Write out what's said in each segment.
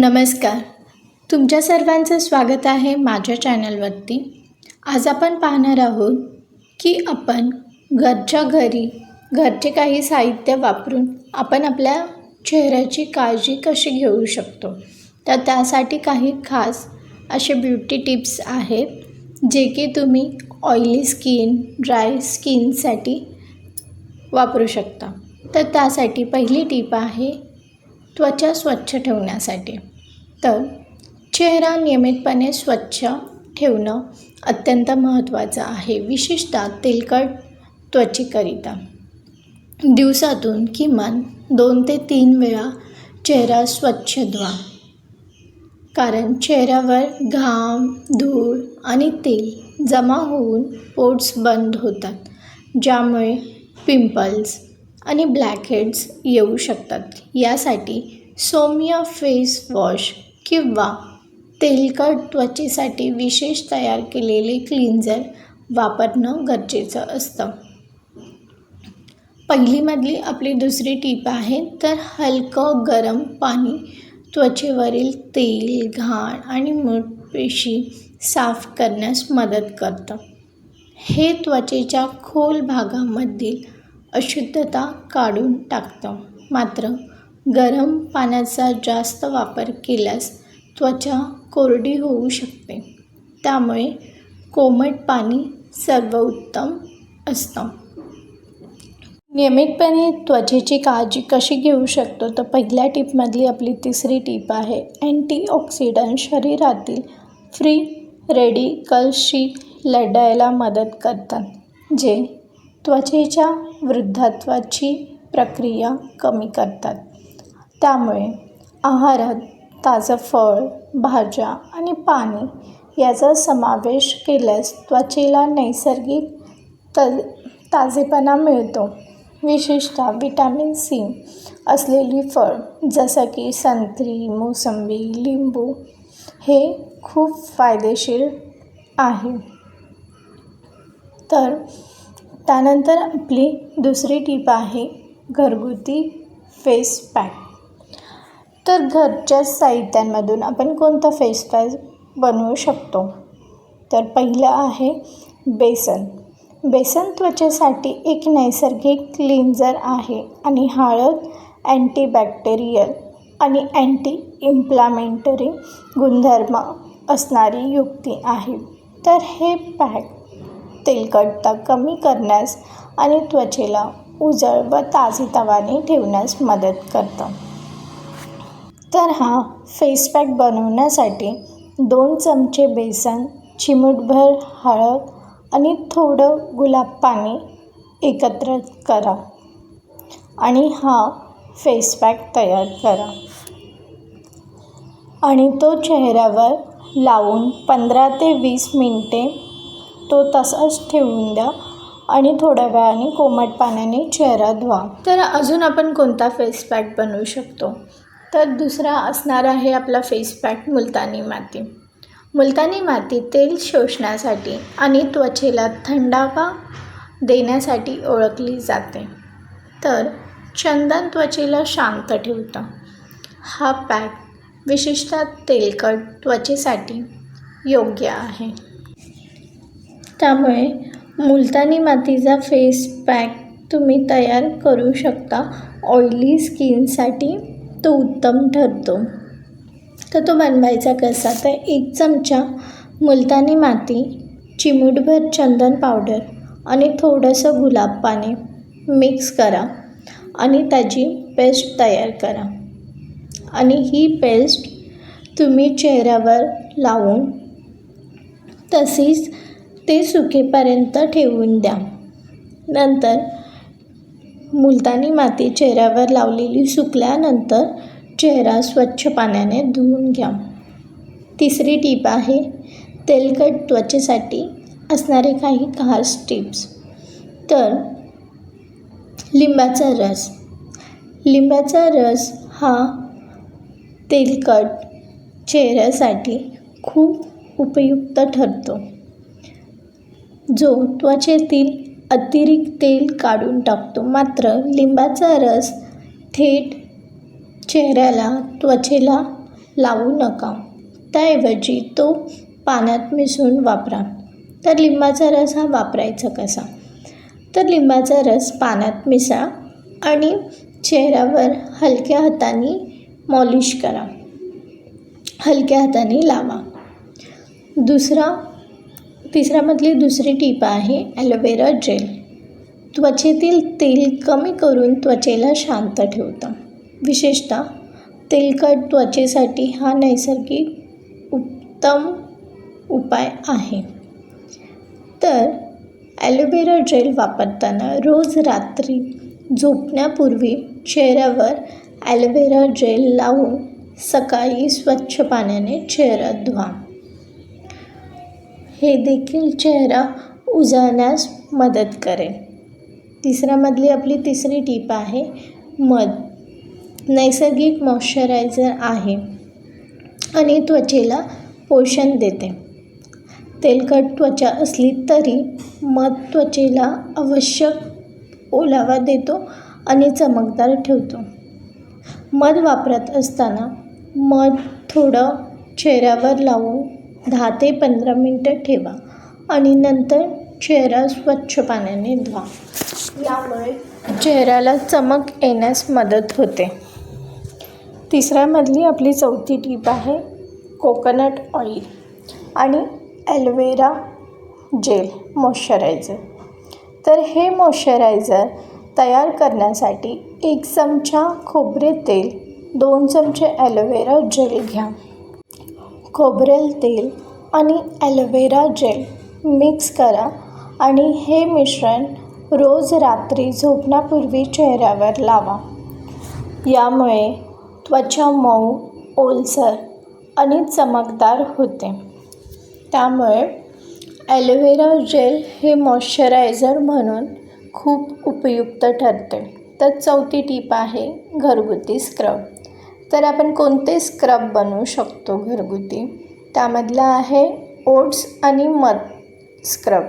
नमस्कार. तुमच्या सर्वांचं स्वागत आहे माझ्या चॅनलवरती. आज आपण पाहणार आहोत की आपण घरच्या घरी घरचे काही साहित्य वापरून आपण आपल्या चेहऱ्याची काळजी कशी घेऊ शकतो? तर त्यासाठी काही खास असे ब्युटी टिप्स आहेत जे की तुम्ही ऑइली स्किन ड्राय स्किनसाठी वापरू शकता. तर त्यासाठी पहिली टीप आहे त्वचा स्वच्छ ठेवण्यासाठी. तर चेहरा नियमितपणे स्वच्छ ठेवणं अत्यंत महत्त्वाचं आहे विशेषतः तेलकट त्वचेकरिता. दिवसातून किमान दोन ते तीन वेळा चेहरा स्वच्छ धुवा. कारण चेहऱ्यावर घाम धूळ आणि तेल जमा होऊन पोट्स बंद होतात ज्यामुळे पिंपल्स आणि ब्लॅकहेड्स येऊ शकतात. यासाठी सौम्य फेस वॉश किंवा तेलकट त्वचेसाठी विशेष तयार केलेले क्लिन्झर वापरणं गरजेचं असतं. पहिलीमधली आपली दुसरी टीप आहे तर हलकं गरम पाणी त्वचेवरील तेल घाण आणि मूठपेशी साफ करण्यास मदत करतं. हे त्वचेच्या खोल भागामधील अशुद्धता काढून टाकतं. मात्र गरम पाण्याचा जास्त वापर केल्यास त्वचा कोरडी होऊ शकते. त्यामुळे कोमट पाणी सर्वोत्तम असतं. नियमितपणे त्वचेची काळजी कशी घेऊ शकतो? तर पहिल्या टिपमधली आपली तिसरी टीप आहे अँटीऑक्सिडंट शरीरातील फ्री रेडिकल्सशी लढायला मदत करतात जे त्वचेच्या वृद्धत्वाची प्रक्रिया कमी करतात. त्यामुळे आहारात ताजं फळ भाज्या आणि पाणी याचा समावेश केल्यास त्वचेला नैसर्गिक त ताजेपणा मिळतो. विशेषतः विटॅमिन सी असलेली फळ जसं की संत्री मोसंबी लिंबू हे खूप फायदेशीर आहे. तर त्यानंतर आपली दुसरी टीप आहे घरगुती फेस पॅक. तर घरच्या साहित्यांमधून आपण कोणता फेस पॅक बनवू शकतो? तर पहिलं आहे बेसन. बेसन त्वचेसाठी एक नैसर्गिक क्लिन्झर आहे आणि हळद अँटीबॅक्टेरियल आणि अँटी इम्प्लामेंटरी गुणधर्म असणारी युक्ती आहे. तर हे पॅक तेलकटता कमी करण्यास आणि त्वचेला उजळ व ताजेतवाने ठेवण्यास मदत करतं. तर हा फेस पॅक बनवण्यासाठी दोन चमचे बेसन चिमूटभर हळद आणि थोडं गुलाब पाणी एकत्र करा आणि हा फेस पॅक तयार करा. आणि तो चेहऱ्यावर लावून पंधरा ते वीस मिनटे तो तसाच ठेवून द्या आणि थोड्या वेळाने कोमट पाण्याने चेहरा धुवा. तर अजून आपण कोणता फेस पॅक बनवू शकतो? तर दुसरा असणार आहे आपला फेस पॅक मुलतानी माती. मुलतानी माती तेल शोषण्यासाठी आणि त्वचेला थंडावा देण्यासाठी ओळखली जाते. तर चंदन त्वचेला शांत ठेवतं. हा पॅक विशेषतः तेलकट त्वचेसाठी योग्य आहे. त्यामुळे मुलतानी मातीचा फेस पॅक तुम्ही तयार करू शकता. ऑइली स्किनसाठी तो उत्तम ठरतो. तर तो बनवायचा कसा? तर एक चमचा मुलतानी माती चिमूटभर चंदन पावडर आणि थोडंसं गुलाब पाणी मिक्स करा आणि त्याची पेस्ट तयार करा. आणि ही पेस्ट तुम्ही चेहऱ्यावर लावून तशीच ते सुकेपर्यंत ठेवून द्या. नंतर मुलतानी माती चेहऱ्यावर लावलेली सुकल्यानंतर चेहरा स्वच्छ पाण्याने धुवून घ्या. तिसरी टीप आहे तेलकट त्वचेसाठी असणारे काही खास टिप्स. तर लिंबाचा रस. लिंबाचा रस हा तेलकट चेहऱ्यासाठी खूप उपयुक्त ठरतो. जो त्वचेतील अतिरिक्त तेल काढून टाकतो. मात्र लिंबाचा रस थेट चेहऱ्याला त्वचेला लावू नका. त्याऐवजी तो पाण्यात मिसळून वापरा. तर लिंबाचा रस हा वापरायचा कसा? तर लिंबाचा रस पाण्यात मिसळा आणि चेहऱ्यावर हलक्या हाताने मॉलिश करा. हलक्या हाताने लावा. दुसरा तिसऱ्यामधली दुसरी टीप आहे ॲलोवेरा जेल. त्वचेतील तेल कमी करून त्वचेला शांत ठेवतं. विशेषतः तेलकट त्वचेसाठी हा नैसर्गिक उत्तम उपाय आहे. तर ॲलोवेरा जेल वापरताना रोज रात्री झोपण्यापूर्वी चेहऱ्यावर ॲलोवेरा जेल लावून सकाळी स्वच्छ पाण्याने चेहरा धुवा. हे देखील चेहरा उजळण्यास मदत करेल. तिसऱ्यामधली आपली तिसरी टीप आहे मध. नैसर्गिक मॉइश्चरायझर आहे आणि त्वचेला पोषण देते. तेलकट त्वचा असली तरी मध त्वचेला आवश्यक ओलावा देतो आणि चमकदार ठेवतो. मध वापरत असताना मध थोडं चेहऱ्यावर लावून दहा ते पंधरा मिनटं ठेवा आणि नंतर चेहरा स्वच्छ पाण्याने धुवा. यामुळे चेहऱ्याला चमक येण्यास मदत होते. तिसऱ्यामधली आपली चौथी टीप आहे कोकोनट ऑइल आणि ॲलोवेरा जेल मॉइश्चरायझर. तर हे मॉइश्चरायझर तयार करण्यासाठी एक चमचा खोबरे तेल दोन चमचे ॲलोवेरा जेल घ्या. खोबरेल तेल आणि ॲलोवेरा जेल मिक्स करा आणि हे मिश्रण रोज रात्री झोपण्यापूर्वी चेहऱ्यावर लावा. यामुळे त्वचा मऊ ओलसर आणि चमकदार होते. त्यामुळे ॲलोवेरा जेल हे मॉइश्चरायझर म्हणून खूप उपयुक्त ठरते. तर चौथी टीप आहे घरगुती स्क्रब. तर आपण कोणते स्क्रब बनवू शकतो घरगुती? त्यामधलं आहे ओट्स आणि मध स्क्रब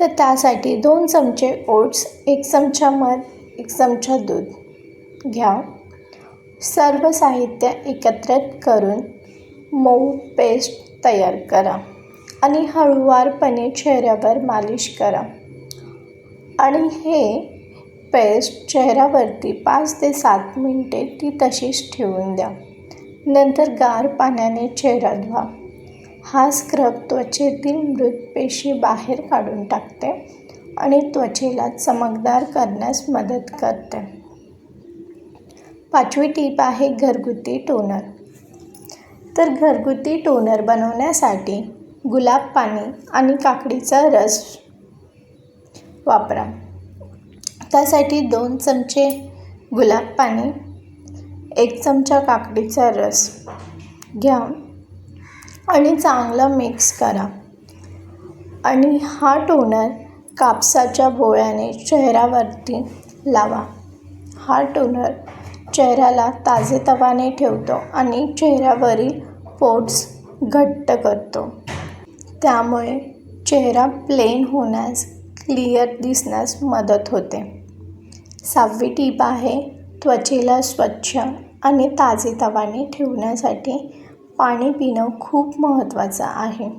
तर त्यासाठी दोन चमचे ओट्स एक चमचा मध एक चमचा दूध. घ्या. सर्व साहित्य एकत्रित करून मऊ पेस्ट तयार करा आणि हळूवारपणे चेहऱ्यावर मालिश करा. आणि हे पेस्ट चेहऱ्यावरती पाच ते सात मिनटे ती तशीच ठेवून द्या. नंतर गार पाण्याने चेहरा धुवा. हा स्क्रब त्वचेतील मृत पेशी बाहेर काढून टाकते आणि त्वचेला चमकदार करण्यास मदत करते. पाचवी टीप आहे घरगुती टोनर. तर घरगुती टोनर बनवण्यासाठी गुलाब पाणी आणि काकडीचा रस वापरा. त्यासाठी दोन चमचे गुलाब पाणी एक चमचा काकडीचा रस घ्या आणि चांगला मिक्स करा. आणि हा टोनर कापसाच्या बोळ्याने चेहऱ्यावरती लावा. हा टोनर चेहऱ्याला ताजेतवाने ठेवतो आणि चेहऱ्यावरील पोट्स घट्ट करतो. त्यामुळे चेहरा प्लेन होण्यास क्लिअर दिसण्यास मदत होते. सहावी टीप आहे त्वचेला स्वच्छ आणि ताजेतवाने ठेवण्यासाठी पाणी पिणं खूप महत्त्वाचं आहे.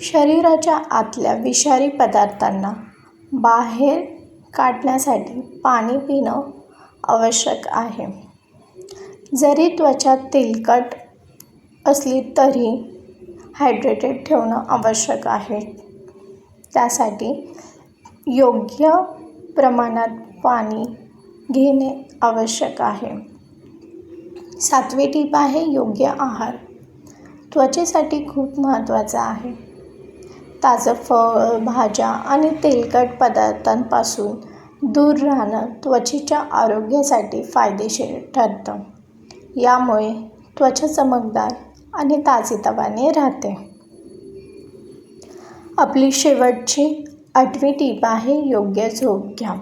शरीराच्या आतल्या विषारी पदार्थांना बाहेर काढण्यासाठी पाणी पिणं आवश्यक आहे. जरी त्वचा तेलकट असली तरी हायड्रेटेड ठेवणं आवश्यक आहे. त्यासाठी योग्य प्रमाणात पाणी घेणे आवश्यक आहे. सातवी टीप आहे योग्य आहार. त्वचेसाठी खूप महत्त्वाचा आहे. ताजं फळ भाज्या आणि तेलकट पदार्थांपासून दूर राहणं त्वचेच्या आरोग्यासाठी फायदेशीर ठरतं. यामुळे त्वचा चमकदार आणि ताजेतवाने राहते. आपली शेवटची आठवी टीप आहे योग्य झोप घ्या.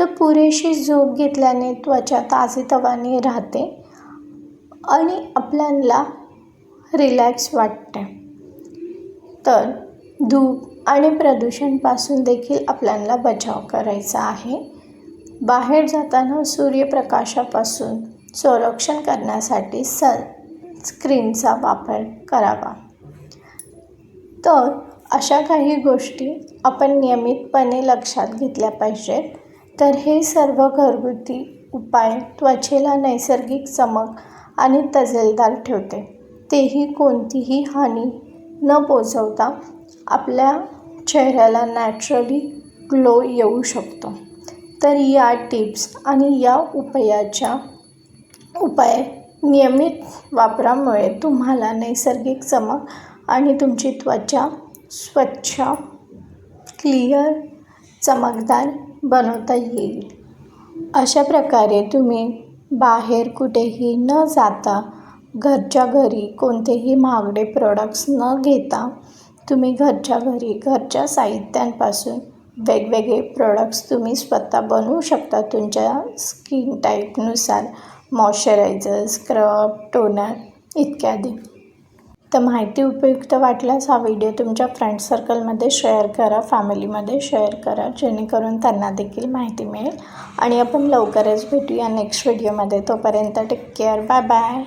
तर पुरेशी झोप घेतल्याने त्वचा ताजेतवाने राहते आणि आपल्याला रिलॅक्स वाटते. तर धूप आणि प्रदूषणपासून देखील आपल्याला बचाव करायचा आहे. बाहेर जाताना सूर्यप्रकाशापासून संरक्षण करण्यासाठी सनस्क्रीनचा वापर करावा. तर अशा काही गोष्टी आपण नियमितपणे लक्षात घेतल्या पाहिजेत. तर हे सर्व घरगुती उपाय त्वचेला नैसर्गिक चमक आणि तजेलदार ठेवते. तेही कोणतीही हानी न पोचवता आपल्या चेहऱ्याला नॅचरली ग्लो येऊ शकतो. तर या टिप्स आणि या उपायाच्या उपाय नियमित वापरामुळे तुम्हाला नैसर्गिक चमक आणि तुमची त्वचा स्वच्छ क्लिअर चमकदार बनवता येईल. अशा प्रकारे तुम्ही बाहेर कुठेही न जाता घरच्या घरी कोणतेही महागडे प्रोडक्ट्स न घेता तुम्ही घरच्या घरी घरच्या साहित्यांपासून वेगवेगळे प्रोडक्ट्स तुम्ही स्वतः बनवू शकता. तुमच्या स्किन टाईपनुसार मॉइश्चरायझर स्क्रब टोनर इत्यादी. तर माहिती उपयुक्त वाटल्यास हा व्हिडिओ तुमच्या फ्रेंड सर्कलमध्ये शेअर करा फॅमिलीमध्ये शेअर करा जेणेकरून त्यांना देखील माहिती मिळेल. आणि आपण लवकरच भेटूया नेक्स्ट व्हिडिओमध्ये तोपर्यंत टेक केअर बाय बाय